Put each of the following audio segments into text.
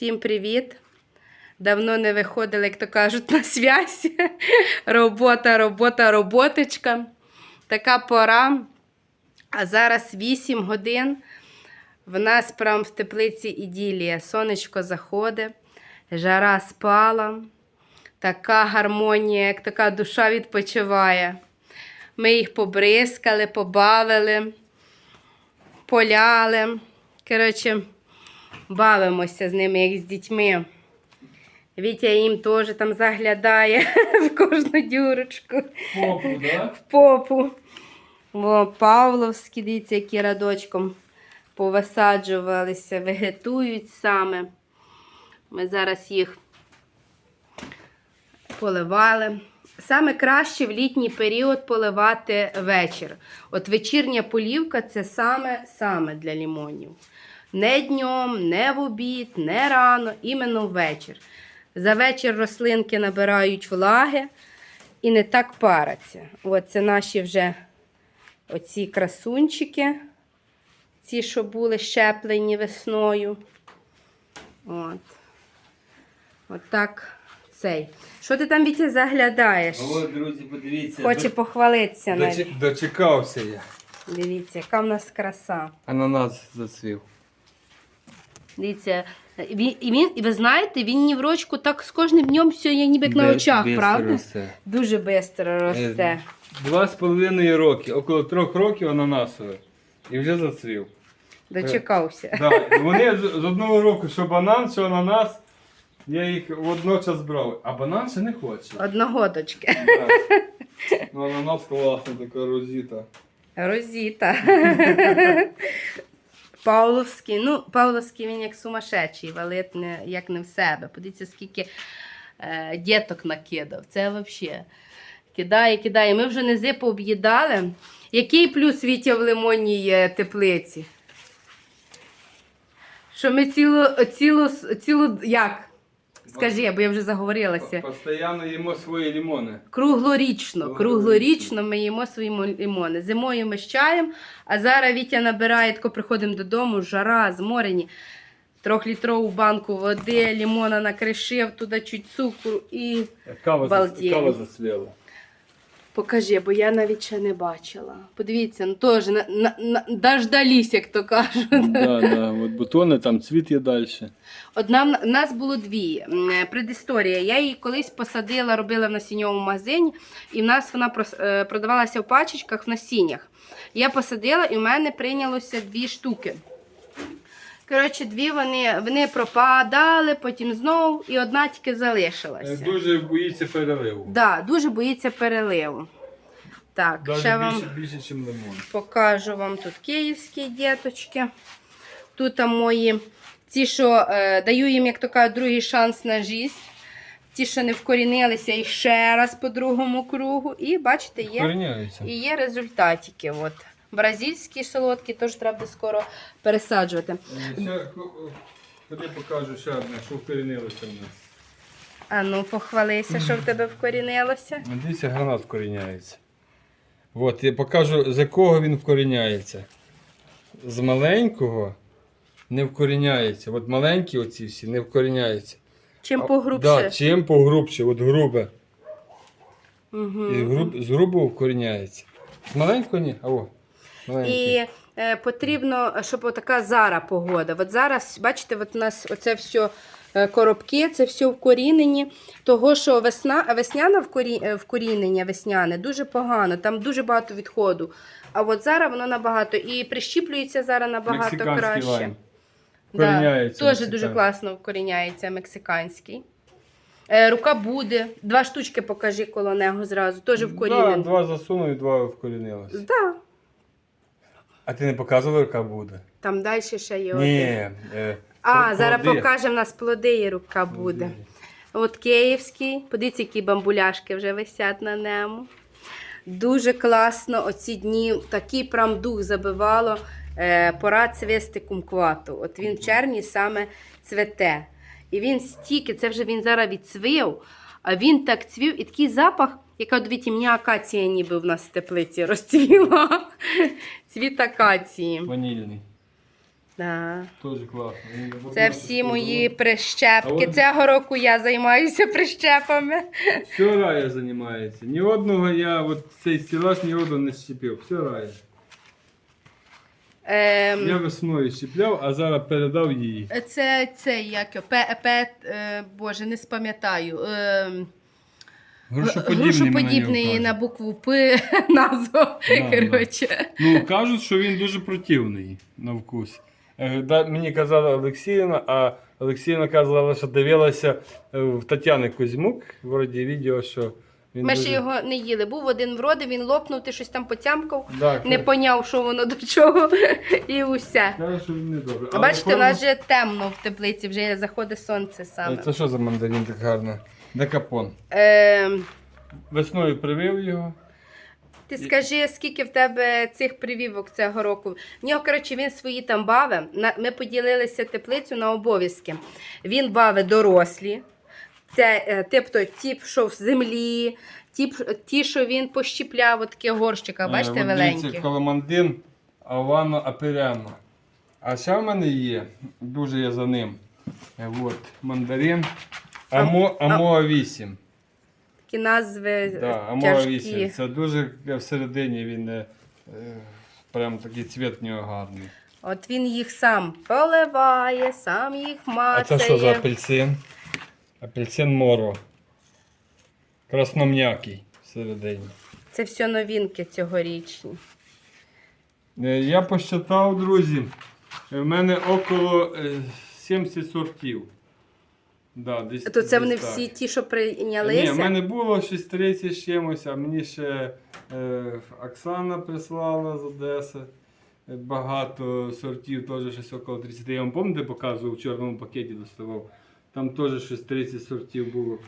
Всім привіт! Давно не виходили, як то кажуть, на связь. робота, робота, роботочка. Така пора. А зараз 8 годин. В нас прям в теплиці іділія. Сонечко заходить, жара спала. Така гармонія, як така душа відпочиває. Ми їх побризкали, побавили, поляли. Коротше, бавимося з ними, як з дітьми. Вітя їм теж там заглядає в кожну дюрочку, В Попу, да? в попу. О, Павловські, дивіться, які радочком повисаджувалися, вегетують саме. Ми зараз їх поливали. Саме краще в літній період поливати вечір. От вечірня полівка це саме саме для лімонів. Не днем, не в обід, не рано, іменно ввечір. За вечір рослинки набирають влаги і не так параться. От це наші вже оці красунчики, ці, що були щеплені весною. От. От так цей. Що ти там Вітя заглядаєш? От, друзі, подивіться. Хоче до- похвалитися навіть. Дочекався я. Дивіться, яка в нас краса. Ананас зацвів. Дивіться, і, він, і ви знаєте, він ні в рочку так з кожним днем все є ніби як на очах, бистро правда? росте. Дуже швидко росте. Е, Два з половиною роки, около трьох років ананасове. І вже зацвів. Дочекався. Да. Вони з, з одного року, що банан, що ананас, я їх водночас брав. А банан ще не хоче. Одногодочки. Да. Ну, ананас класний, така розіта. Розіта. Павловський. Ну, Павловський він як сумасшедший, валить не, як не в себе. Подивіться, скільки е, діток накидав. Це взагалі. Кидає, кидає. Ми вже низи пооб'їдали. Який плюс Вітя в лимонній е, теплиці? Що ми цілу, цілу, цілу, як? Скажи, бо я вже заговорилася. Постоянно їмо свої лимони. Круглорічно, круглорічно ми їмо свої лімони. лимони. Зимою ми з чаєм, а зараз Вітя набирає, тако приходимо додому, жара, зморені. Трьохлітрову банку води, лімона накришив, туди чуть цукру і Кава, кава зацвіла. Покажи, бо я навіть ще не бачила. Подивіться, ну теж на, на, на, дождались, як то кажуть. Да, да. От бутони, там цвіт є далі. Одна в нас було дві. Предісторія. Я її колись посадила, робила в насінньовому магазині, і в нас вона е, продавалася в пачечках в насіннях. Я посадила, і в мене прийнялося дві штуки. Коротше, дві вони, вони пропадали, потім знову, і одна тільки залишилася. Е, Дуже боїться переливу. Да, дуже боїться переливу. Так, Даже ще вам більше, більше, ніж лимон. покажу вам тут київські діточки. Тут а, мої, ті, що е, даю їм, як то кажуть, другий шанс на життя. Ті, що не вкорінилися, і ще раз по другому кругу. І бачите, є, і є результатики. От. Бразильські солодкі теж треба скоро пересаджувати. Ще, покажу ще одне, що вкорінилося в нас. А ну, похвалися, що в тебе вкорінилося. Дивіться, гранат вкоріняється. От, я покажу, з якого він вкоріняється. З маленького не вкоріняється. От маленькі оці всі не вкоріняються. Чим А, погрубше. Да, чим погрубше, от грубе. Угу. І груб, з грубого вкоріняється. З маленького ні, а о. І е, потрібно, щоб така зара погода. От зараз, бачите, от у нас оце все коробки, це все вкорінені. Того, що весна, весняна вкорі, е, вкорінення весняне дуже погано, там дуже багато відходу. А от зараз воно набагато і прищіплюється зараз набагато Мексиканський краще. лайм. Да, Теж дуже класно вкоріняється мексиканський. Е, рука буде. Два штучки покажи коло нього зразу. Теж Да, вкорінений. два засунув і два вкорінилося. Да, А ти не показував, яка буде? там далі ще є один. Ні. Е, А, плоди. зараз покаже в нас плоди і рука буде. От київський. Подивіться, які бамбуляшки вже висять на ньому. Дуже класно оці дні, такий прям дух забивало. Е, пора цвісти кумквату. От він в червні саме цвете. І він стільки, це вже він зараз відцвів, а він так цвів, і такий запах, яка дивіться, мені акація ніби в нас в теплиці розцвіла. Цвіт акації. Ванільний. Да. Теж класно. Це всі мої прищепки. А от- Цього року я займаюся прищепами. Все рая займається. Ні одного я, от цей стілаж ні одного не щепив. Все рая. Ем, Я весною щепляв, а зараз передав їй. Це це як його, пе, пе, е, боже, не спам'ятаю. Ем, Грушоподібний, на букву П назва. Да, Коротше. Ну, кажуть, що він дуже противний на вкус. Е, да, Мені казала Олексіївна, а Олексіївна казала, що дивилася е, в Тетяни Кузьмук, вроді відео, що він Ми дуже... ще його не їли. Був один вроди, він лопнув, ти щось там потямкав, Да, не поняв, що воно до чого, і усе. Каже, що він не добре. А бачите, у нас вже темно в теплиці, вже заходить сонце саме. Це що за мандарин так гарно? Декапон. Ем, Весною привив його. Ти скажи, скільки в тебе цих прививок цього року? В нього, коротше, він свої там бави. Ми поділилися теплицю на обов'язки. Він бави дорослі. Це е, тобто ті, що в землі, ті, ті, що він пощіпляв, от такі горщика, бачите, Е, от веленькі. Коломандин Авано Аперяно. А ще в мене є, дуже я за ним. Е, От, мандарин Амо, Амоа 8. Такі назви Да, е, Амоа тяжкі. 8. Це дуже всередині він е, е, прям такий цвіт в нього гарний. От він їх сам поливає, сам їх А це що за апельсин? Апельсин Моро. Красном'який всередині. Це все новинки цьогорічні. Е, Я посчитав, друзі, в мене около е, 70 сортів. Да, десь, То це вони так. всі ті, що прийнялися? Ні, в мене було щось 30 з чимось, а мені ще е, Оксана прислала з Одеси. Е, Багато сортів, теж щось около 30. Я вам пам'ятаєте, показував в чорному пакеті доставав. Там теж щось 30 сортів було.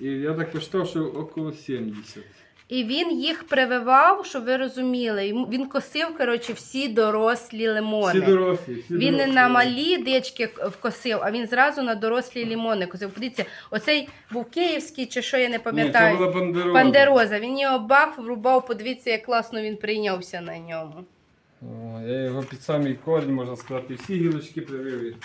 І я так посчитав, що около 70. І він їх прививав, щоб ви розуміли. Він косив, коротше, всі дорослі лимони. Всі дорослі. Всі Він не дорослі. на малі дички вкосив, а він зразу на дорослі лимони косив. Подивіться, оцей був київський чи що, я не Ні, це була бандероза. Пандероза. Він його бах, врубав, подивіться, як класно він прийнявся на ньому. О, я його під самий корінь, можна сказати, всі гілочки привив.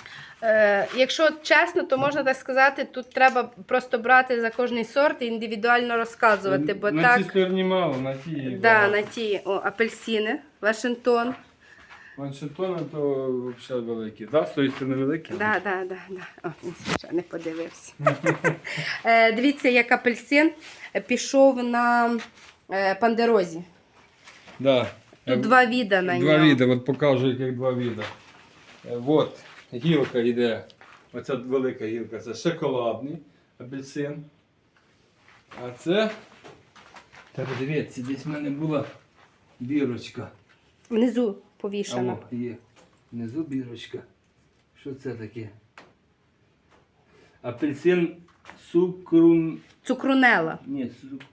Е, якщо чесно, то можна так сказати, тут треба просто брати за кожний сорт і індивідуально розказувати, бо на так. стороні мало, на тій. Да, багато. на ті о, апельсини, Вашингтон. Ваншитони то взагалі великі. Да? З тої сторони великі? Да, да, да, да. О, він ще не подивився. е, дивіться, як апельсин пішов на е, пандерозі. Да. Тут два віда на Два віда, от покажу, як два віда. Е, От, гілка йде. Оця велика гілка, це шоколадний апельсин. А це. Та подивіться, десь в мене була бірочка. Внизу А о, є. Внизу бірочка. Що це таке? Апельсин цукрун. Цукрунела. Ні, цукр.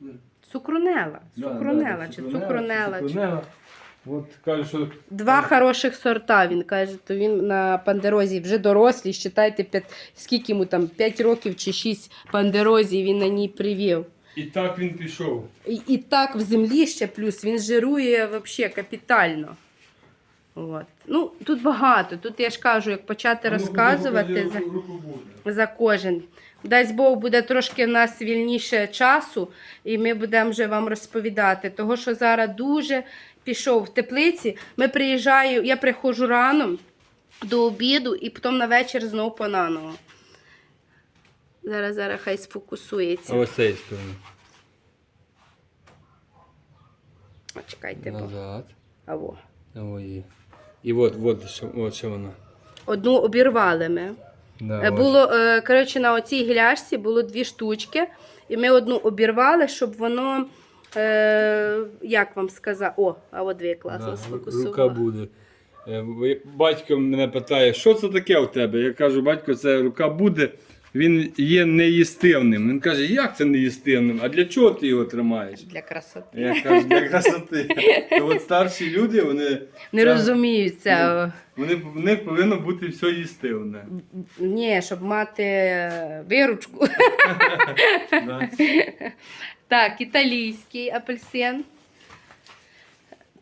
Цукрунела. Да, Цукрунела да, чи цукрунела, цукрунела. чи- цукрунела. От кажуть, що Два хороших сорта. Він каже, то він на пандерозі вже дорослий. Считайте, п'ять, скільки йому там 5 років чи 6 пандерозі він на ній привів. і так він пішов. І, і так в землі ще плюс він жирує взагалі капітально. От. Ну, тут багато. Тут я ж кажу, як почати А ну, розказувати за, руку- руку буде. за кожен. Дасть Бог буде трошки в нас вільніше часу, і ми будемо вже вам розповідати. Того, що зараз дуже пішов в теплиці. Ми приїжджаю, я приходжу рано до обіду і потім на вечір знову понаново. Зараз, зараз хай сфокусується. А ось цієї сторони. О, чекайте, бо. Назад. Аво. Ой. І от, от, що, от що вона. Одну обірвали ми. Да, Е. Було, е, коротше, на оцій гіляшці було дві штучки, і ми одну обірвали, щоб воно, е, як вам сказати, о, а от дві класно сфокусували. рука буде. Е, Батько мене питає, що це таке у тебе? Я кажу, батько, це рука буде, він є неїстивним. Він каже, як це неїстивним? А для чого ти його тримаєш? Для красоти. Я кажу, для красоти. То от старші люди, вони, Не це- розуміють це. вони, в них повинно бути все їстивне. Ні, щоб мати е, виручку. Да. Так, італійський апельсин.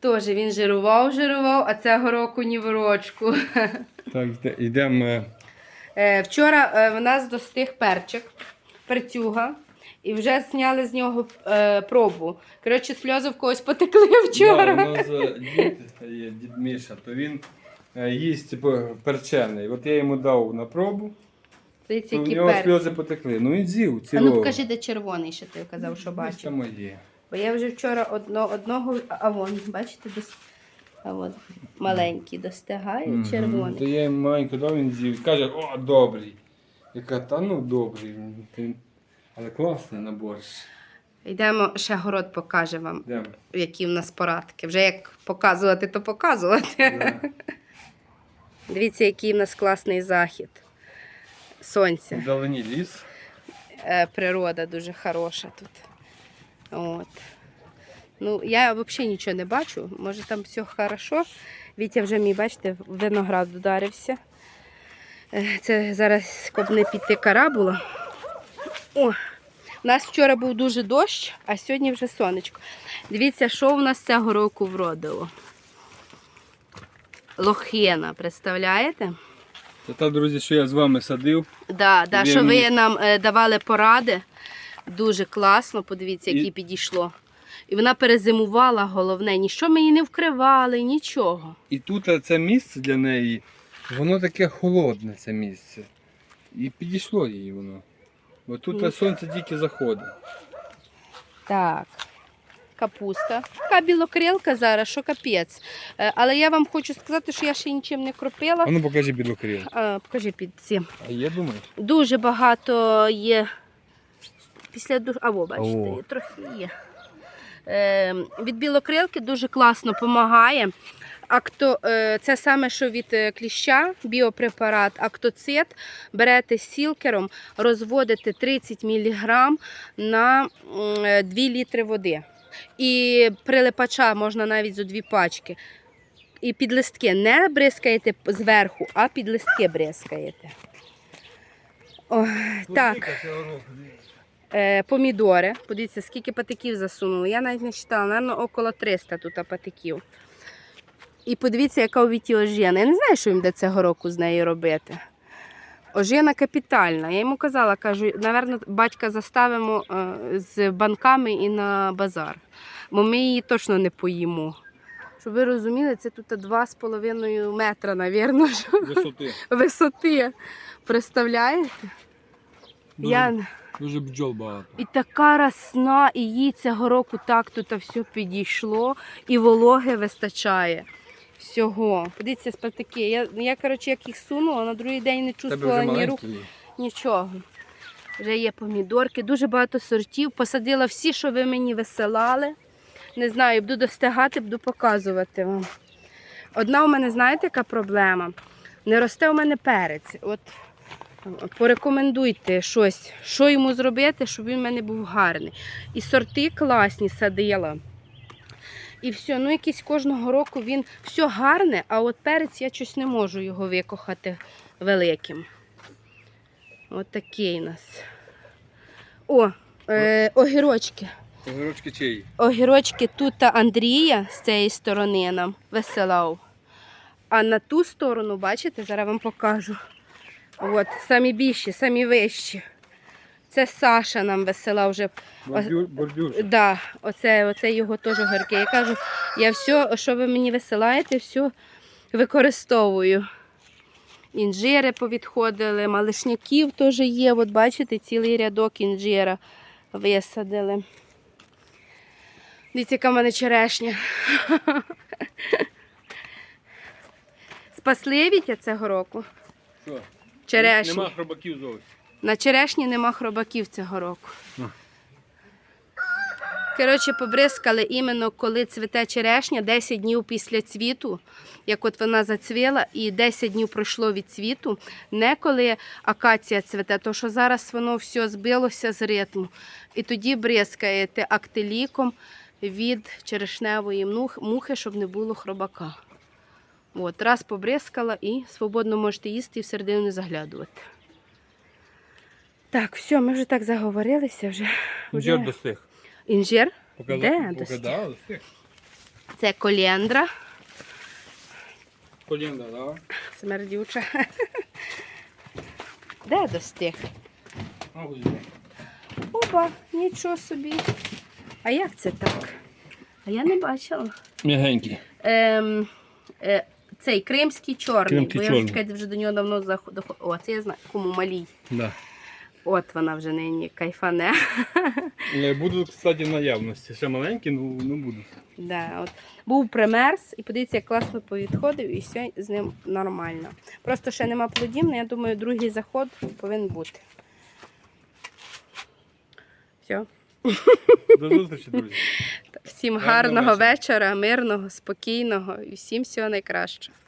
Теж він жирував, жирував, а цього року ні в рочку. Так, йдемо. Е, Вчора е, в нас достиг перчик, перцюга, і вже зняли з нього е, пробу. Коротше, сльози в когось потекли вчора. Да, у нас е, дід є, дід Міша, то він їсть типу, перчений. От я йому дав на пробу, Дивіться, то в нього перці. сльози потекли. Ну він з'їв А ну покажи, де червоний, що ти казав, що Ось бачив. Там є. Бо я вже вчора одно, одного, а вон, бачите, дос... а вон, маленький достигає, Мгм. То червоний. я йому маленько дав, він з'їв. Каже, о, добрий. Я кажу, та ну добрий. Він- Але класний на борщ. Йдемо, ще город покаже вам, Йдемо. які в нас порадки. Вже як показувати, то показувати. Да. Дивіться, який в нас класний захід. Сонця. Вдалині ліс. Е, природа дуже хороша тут. От. Ну, я взагалі нічого не бачу. Може там все хорошо. Вітя вже мій, бачите, виноград ударився. Е, Це зараз коли б не піти карабула. О, у нас вчора був дуже дощ, а сьогодні вже сонечко. Дивіться, що у нас цього року вродило. Лохина, представляєте? Це та, друзі, що я з вами садив. Да, да, що ви нам е, давали поради. Дуже класно, подивіться, І- підійшло. І вона перезимувала, головне, нічого ми її не вкривали, нічого. І тут це місце для неї, воно таке холодне, це місце. І підійшло їй воно. Бо тут Ну. е, сонце тільки заходить. Так. Капуста. Така білокрилка зараз, що капець. Е, Але я вам хочу сказати, що я ще нічим не кропила. А ну покажи білокрил. А, покажи під ці. А є, думаєш? Дуже багато є. Після душ... А, во, бачите, О. трохи є. Е, від білокрилки дуже класно допомагає. Акто, е, це саме, що від е, кліща, біопрепарат актоцит. Берете сілкером, розводите 30 мг на е, 2 літри води. І прилипача можна навіть зо дві пачки. І під листки не бризкаєте зверху, а під листки бризкаєте. О, так. Е, помідори. Подивіться, скільки патиків засунули. Я навіть не вважала, напевно, около 300 тут патиків. І подивіться, яка у Віті ожина. Я не знаю, що їм де цього року з нею робити. Ожина капітальна. Я йому казала, кажу, напевно, батька заставимо е, з банками і на базар. Бо ми її точно не поїмо. Щоб ви розуміли, це тут 2,5 метра, напевно, Висоти. висоти. Представляєте? Дуже, Я... дуже бджол багато. І така росна, і їй цього року так тут все підійшло, і вологи вистачає. Всього. Подивіться, спартаки. Я, я коротше, як їх сунула, на другий день не чувствувала ні рук, нічого. Вже є помідорки, дуже багато сортів. Посадила всі, що ви мені висилали. Не знаю, буду достигати, буду показувати вам. Одна у мене, знаєте, яка проблема? Не росте у мене перець. От порекомендуйте щось, що йому зробити, щоб він в мене був гарний. І сорти класні садила. І все, ну якийсь кожного року він все гарне, а от перець я щось не можу його викохати великим. От такий у нас. О, е, огірочки. Огірочки чиї? Огірочки тут Андрія з цієї сторони нам висилав. А на ту сторону, бачите, зараз вам покажу. От, самі більші, самі вищі. Це Саша нам висилав вже. Бордюр. Да, оце, оце його теж огірки. Я кажу, я все, що ви мені висилаєте, все використовую. Інжири повідходили, малишняків теж є. От бачите, цілий рядок інжира висадили. Дивіться, яка в мене черешня. Спасли Вітя цього року. Що? Черешні. Нема хробаків зовсім. На черешні нема хробаків цього року. Ну. Коротше, побризкали іменно коли цвіте черешня, 10 днів після цвіту, як от вона зацвіла, і 10 днів пройшло від цвіту, не коли акація цвіте, то що зараз воно все збилося з ритму. І тоді бризкаєте актиліком від черешневої мухи, щоб не було хробака. От, раз побризкала і свободно можете їсти і всередину не заглядувати. Так, все, ми вже так заговорилися вже. Інжир достиг. Інжир? Показав- Де поки- достиг? достиг. Це колендра. Колінда, так? Смердюча. Де достиг? Опа, нічого собі. А як це так? А я не бачила. М'ягенький. Ем, е, цей кримський чорний. Кримський бо я вже, чекайте, вже до нього давно заходила. О, це я знаю, кому малій. Да. От вона вже нині кайфане. Будуть, кстати, наявності. Ще маленькі, ну, ну будуть. Да, от. Був примерз, і подивіться, як класно повідходив, і все з ним нормально. Просто ще нема плодів, але я думаю, другий заход повинен бути. Все. До зустрічі, друзі. Всім Гарного вечора, мирного, спокійного і всім всього найкращого.